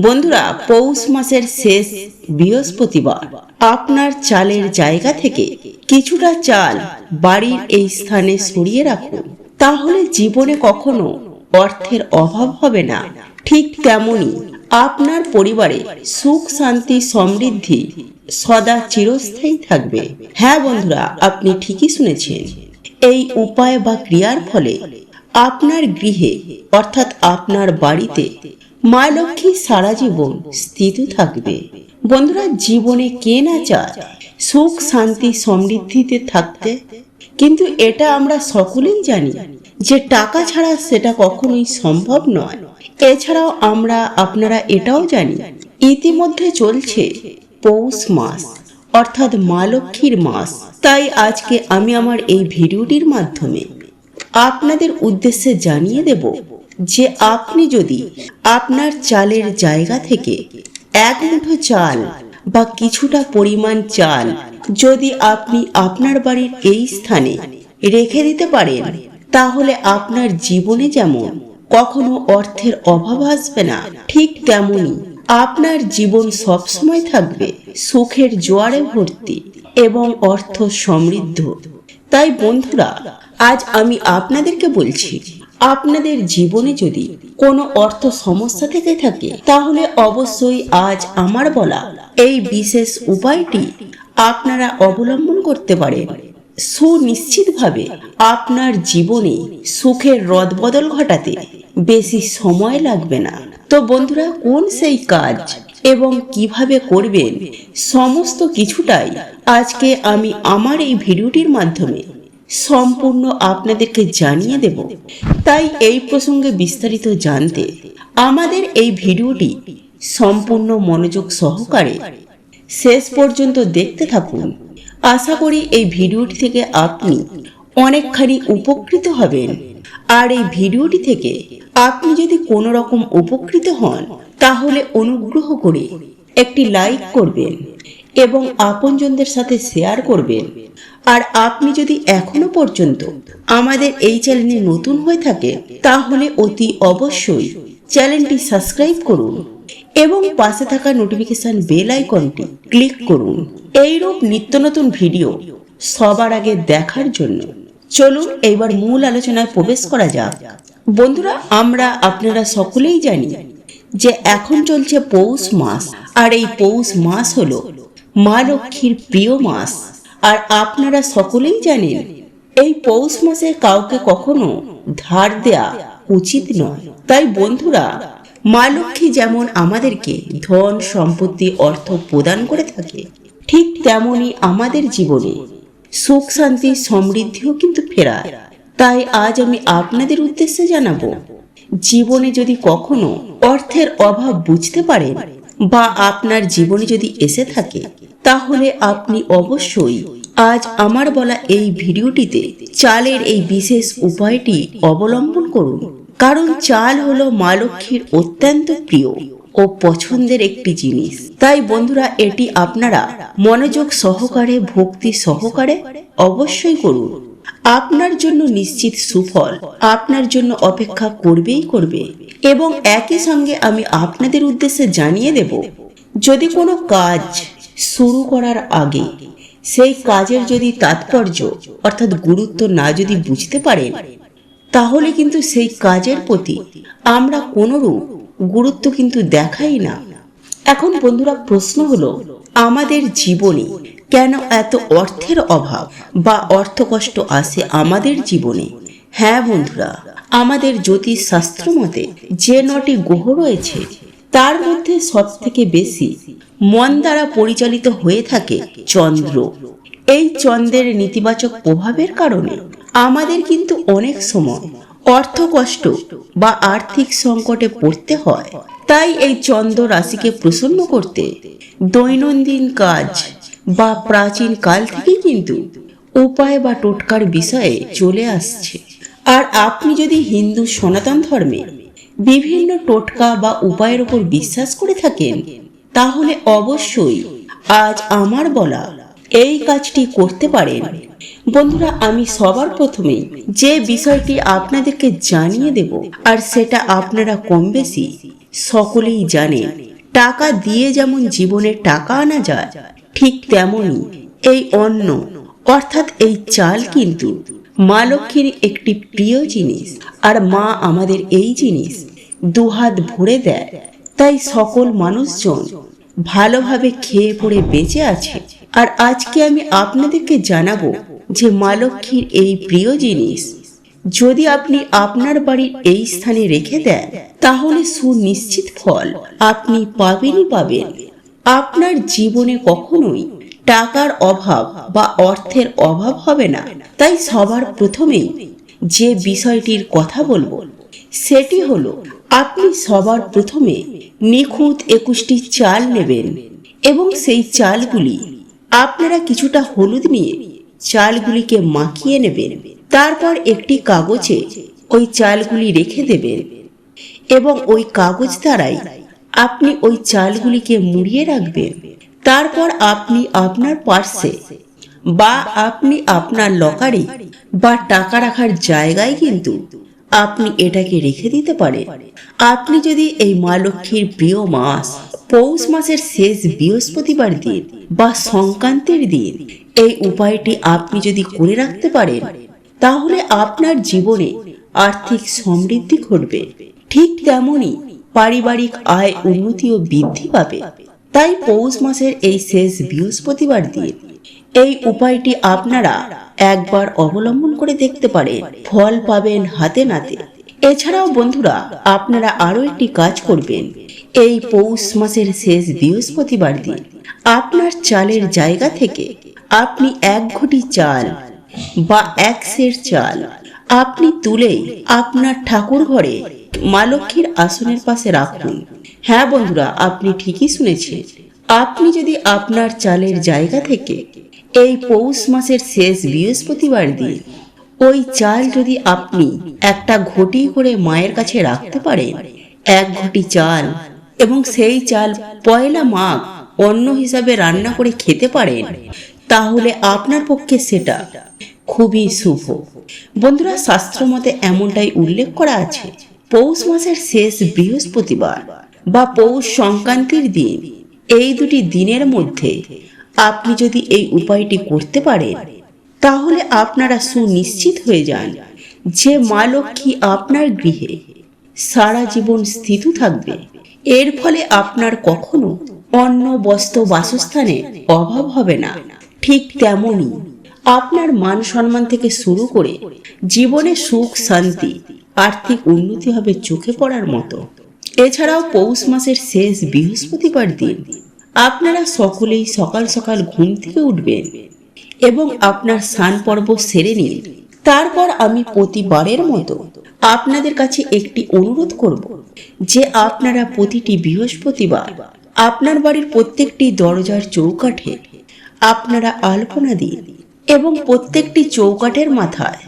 বন্ধুরা, পৌষ মাসের শেষ বৃহস্পতিবার। আপনার চালের জায়গা থেকে কিছুটা চাল বাড়ির এই স্থানে সরিয়ে রাখুন। তাহলে জীবনে কখনো অর্থের অভাব হবে না। ঠিক তেমনি আপনার পরিবারে সুখ, শান্তি, সমৃদ্ধি সদা চিরস্থায়ী থাকবে। হ্যাঁ বন্ধুরা, আপনি ঠিকই শুনেছেন। এই উপায় বা ক্রিয়ার ফলে আপনার গৃহে, অর্থাৎ আপনার বাড়িতে মা লক্ষ্মী সারা জীবন স্থিত থাকবে। বন্ধুরা, জীবনে কে না চায় সুখ, শান্তি, সমৃদ্ধিতে থাকতে? কিন্তু এটা আমরা সকলেই জানি যে টাকা ছাড়া সেটা কখনোই সম্ভব নয়। এছাড়াও আমরা, আপনারা এটাও জানি, ইতিমধ্যে চলছে পৌষ মাস, অর্থাৎ মা লক্ষ্মীর মাস। তাই আজকে আমি আমার এই ভিডিওটির মাধ্যমে আপনাদের উদ্দেশ্যে জানিয়ে দেব যে আপনি যদি আপনার চালের জায়গা থেকে এক মুঠো চাল বা কিছুটা পরিমাণ চাল যদি আপনি আপনার বাড়ির এই স্থানে রেখে দিতে পারেন, তাহলে আপনার জীবনে যেমন কখনো অর্থের অভাব আসবে না, ঠিক তেমনি আপনার জীবন সবসময় থাকবে সুখের জোয়ারে ভর্তি এবং অর্থ সমৃদ্ধ। তাই বন্ধুরা, আজ আমি আপনাদেরকে বলছি আপনাদের জীবনে যদি কোনো অর্থ সমস্যা থেকে থাকে, তাহলে অবশ্যই আজ আমার বলা এই বিশেষ উপায়টি আপনারা অবলম্বন করতে পারেন। সুনিশ্চিতভাবে আপনার জীবনে সুখের রদবদল ঘটাতে বেশি সময় লাগবে না। তো বন্ধুরা, কোন সেই কাজ এবং কীভাবে করবেন সমস্ত কিছুটাই আজকে আমি আমার এই ভিডিওটির মাধ্যমে সম্পূর্ণ আপনাদেরকে জানিয়ে দেব। তাই এই প্রসঙ্গে বিস্তারিত জানতে আমাদের এই ভিডিওটি সম্পূর্ণ মনোযোগ সহকারে শেষ পর্যন্ত দেখতে থাকুন। আশা করি এই ভিডিওটি থেকে আপনি অনেকখানি উপকৃত হবেন। আর এই ভিডিওটি থেকে আপনি যদি কোনো রকম উপকৃত হন, তাহলে অনুগ্রহ করে একটি লাইক করবেন এবং আপনজনদের সাথে শেয়ার করবেন। আর আপনি যদি এখনও পর্যন্ত আমাদের এই চ্যানেলে নতুন হয়ে থাকে, তাহলে অতি অবশ্যই চ্যানেলটি সাবস্ক্রাইব করুন এবং পাশে থাকা নোটিফিকেশন বেল আইকনটি ক্লিক করুন। এইরূপ নিত্য নতুন ভিডিও সবার আগে দেখার জন্য চলুন এইবার মূল আলোচনায় প্রবেশ করা যাক। বন্ধুরা, আমরা আপনারা সকলেই জানি যে এখন চলছে পৌষ মাস, আর এই পৌষ মাস হলো মা লক্ষ্মীর প্রিয় মাস। আর আপনারা সকলেই জানেন, এই পৌষ মাসে কাউকে কখনো ধার দেয়া উচিত নয়। তাই বন্ধুরা, মা লক্ষ্মী যেমন আমাদেরকে ধন, সম্পত্তি, অর্থ প্রদান করে থাকে, ঠিক তেমনি আমাদের জীবনে সুখ, শান্তি, সমৃদ্ধিও কিন্তু ফেরায়। তাই আজ আমি আপনাদের উদ্দেশ্যে জানাব, জীবনে যদি কখনো অর্থের অভাব বুঝতে পারেন বা আপনার জীবনে যদি এসে থাকে, তাহলে আপনি অবশ্যই আজ আমার বলা এই ভিডিওটিতে চালের এই বিশেষ উপায়টি অবলম্বন করুন। কারণ চাল হলো মা লক্ষ্মীর অত্যন্ত প্রিয় ও পছন্দের একটি জিনিস। তাই বন্ধুরা, এটি আপনারা মনোযোগ সহকারে, ভক্তি সহকারে অবশ্যই করুন। আপনার জন্য নিশ্চিত সুফল আপনার জন্য অপেক্ষা করবেই করবে। এবং একই সঙ্গে আমি আপনাদের উদ্দেশ্যে জানিয়ে দেব, যদি কোনো কাজ শুরু করার আগে সেই কাজের যদি তাৎপর্য অর্থাৎ গুরুত্ব না যদি বুঝতে পারেন, তাহলে কিন্তু সেই কাজের প্রতি আমরা কোনোরূপ গুরুত্ব কিন্তু দেখাই না। এখন বন্ধুরা প্রশ্ন হলো, আমাদের জীবনে কেন এত অর্থের অভাব বা অর্থকষ্ট আসে আমাদের জীবনে? হ্যাঁ বন্ধুরা আমাদের জ্যোতিষ শাস্ত্র মতে যে নটি গ্রহ রয়েছে, তার মধ্যে সব থেকে বেশি মন দ্বারা পরিচালিত হয়ে থাকে চন্দ্র। এই চন্দ্রের নেতিবাচক প্রভাবের কারণে আমাদের কিন্তু অনেক সময় অর্থ কষ্ট বা আর্থিক সংকটে পড়তে হয়। তাই এই চন্দ্র রাশিকে প্রসন্ন করতে দৈনন্দিন কাজ বা প্রাচীন কাল থেকেই কিন্তু উপায় বা টোটকার বিষয়ে চলে আসছে। আর আপনি যদি হিন্দু সনাতন ধর্মে বিভিন্ন টোটকা বা উপায়ের উপর বিশ্বাস করে থাকেন, তাহলে অবশ্যই আজ আমার বলা এই কাজটি করতে পারেন। বন্ধুরা, আমি সবার প্রথমে যে বিষয়টি আপনাদেরকে জানিয়ে দেব, আর সেটা আপনারা কম বেশি সকলেই জানেন, টাকা দিয়ে যেমন জীবনে টাকা আনা যায়, ঠিক তেমনই এই অন্ন, অর্থাৎ এই চাল কিন্তু মা লক্ষ্মীর একটি প্রিয় জিনিস আর মা আমাদের এই জিনিস। দুহাত ভরে দেয়। তাই সকল মানুষজন ভালোভাবে খেয়ে পড়ে বেঁচে আছে। আর আজকে আমি আপনাদেরকে জানাব যে মা লক্ষ্মীর এই প্রিয় জিনিস যদি আপনি আপনার বাড়ির এই স্থানে রেখে দেন, তাহলে সুনিশ্চিত ফল আপনি পাবেনই পাবেন। আপনার জীবনে কখনোই টাকার অভাব বা অর্থের অভাব হবে না। তাই সবার প্রথমেই যে বিষয়টির কথা বলব, সেটি হলো আপনি সবার প্রথমে নিখুঁত একুশটি চাল নেবেন এবং সেই চালগুলি আপনারা কিছুটা হলুদ নিয়ে চালগুলিকে মাখিয়ে নেবেন। তারপর একটি কাগজে ওই চালগুলি রেখে দেবেন এবং ওই কাগজ দ্বারাই আপনি ওই চালগুলিকে মুড়িয়ে রাখবেন। তারপর আপনি আপনার পার্সে বা আপনি আপনার লকারে বা টাকা রাখার জায়গায় কিন্তু আপনি এটাকে রেখে দিতে পারেন। আপনি যদি এই মা লক্ষ্মীর প্রিয় মাস, পৌষ মাসের শেষ বৃহস্পতিবার দিন বা সংক্রান্তির দিন, এই উপায়টি আপনি যদি করে রাখতে পারেন, তাহলে আপনার জীবনে আর্থিক সমৃদ্ধি ঘটবে। ঠিক তেমনই পারিবারিক আয় উন্নতি ও বৃদ্ধি পাবে। তাই পৌষ মাসের এই শেষ বৃহস্পতিবার দিন, এই উপায়টি আপনারা একবার অবলম্বন করে দেখতে পারেন ফল পাবেন হাতে নাতে। এছাড়াও বন্ধুরা, আপনারা আরও একটি কাজ করবেন। এই পৌষ মাসের শেষ বৃহস্পতিবার দিন, আপনার চালের জায়গা থেকে আপনি এক ঘটি চাল বা এক সের চাল আপনি তুলেই আপনার ঠাকুর ঘরে মা লক্ষ্মীর আসনের পাশে রাখুন। হ্যাঁ বন্ধুরা, আপনি ঠিকই শুনেছেন। আপনি যদি আপনার চালের জায়গা থেকে এই পৌষ মাসের শেষ বৃহস্পতিবার দিন ওই চাল যদি আপনি একটা ঘটি করে মায়ের কাছে রাখতে পারেন, এক ঘটি চাল এবং সেই চাল পয়লা মাঘ অন্ন হিসাবে রান্না করে খেতে পারেন, তাহলে আপনার পক্ষে সেটা খুবই শুভ। বন্ধুরা, শাস্ত্র মতে এমনটাই উল্লেখ করা আছে পৌষ মাসের শেষ বৃহস্পতিবার বা পৌষ সংক্রান্তির দিন, এই দুটি দিনের মধ্যে আপনি যদি এই উপায়টি করতে পারেন, তাহলে আপনারা সুনিশ্চিত হয়ে যান যে মা লক্ষ্মী আপনার গৃহে সারা জীবন স্থিত থাকবে। এর ফলে আপনার কখনো অন্ন, বস্ত্র, বাসস্থানের অভাব হবে না। ঠিক তেমনই আপনার মান সম্মান থেকে শুরু করে জীবনে সুখ, শান্তি, আর্থিক উন্নতি হবে চোখে পড়ার মতো। এছাড়াও পৌষ মাসের শেষ বৃহস্পতিবার দিন আপনারা সকলেই সকাল সকাল ঘুম থেকে উঠবেন এবং আপনার স্নান পর্ব সেরে নিন। তারপর আমি প্রতিবারের মতো আপনাদের কাছে একটি অনুরোধ করব যে আপনারা প্রতিটি বৃহস্পতিবার আপনার বাড়ির প্রত্যেকটি দরজার চৌকাঠে আপনারা আলপনা দিয়ে দিন। এবং প্রত্যেকটি চৌকাঠের মাথায়।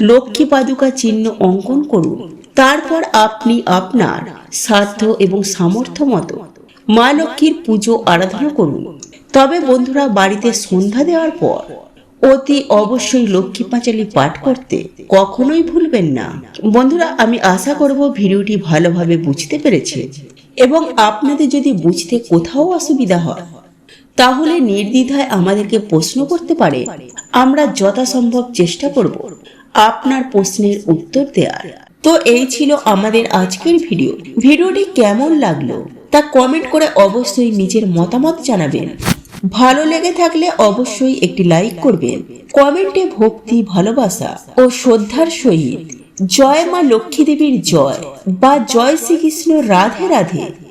লক্ষ্মী পাদুকা চিহ্ন অঙ্কন করুন। তারপর আপনি আপনার সাধ্য এবং সামর্থ্য মতো মা লক্ষ্মীর পুজো আরাধনা করুন। তবে বন্ধুরা, বাড়িতে সন্ধ্যা দেওয়ার পর অতি অবশ্যই লক্ষ্মী পাঁচালী পাঠ করতে কখনোই ভুলবেন না। বন্ধুরা, আমি আশা করব ভিডিওটি ভালোভাবে বুঝতে পেরেছে এবং আপনাদের যদি বুঝতে কোথাও অসুবিধা হয়, তাহলে নির্দ্বিধায় আমাদেরকে প্রশ্ন করতে পারে আমরা যথাসম্ভব চেষ্টা করব আপনার প্রশ্নের উত্তর দেওয়ার তো এই ছিল আমাদের আজকের ভিডিও। ভিডিওটি কেমন লাগল তা কমেন্ট করে অবশ্যই নিজের মতামত জানাবেন। ভালো লেগে থাকলে অবশ্যই একটি লাইক করবেন। কমেন্টে ভক্তি, ভালোবাসা ও শ্রদ্ধার সহিত জয় মা লক্ষ্মী দেবীর জয় বা জয় শ্রীকৃষ্ণ রাধে রাধে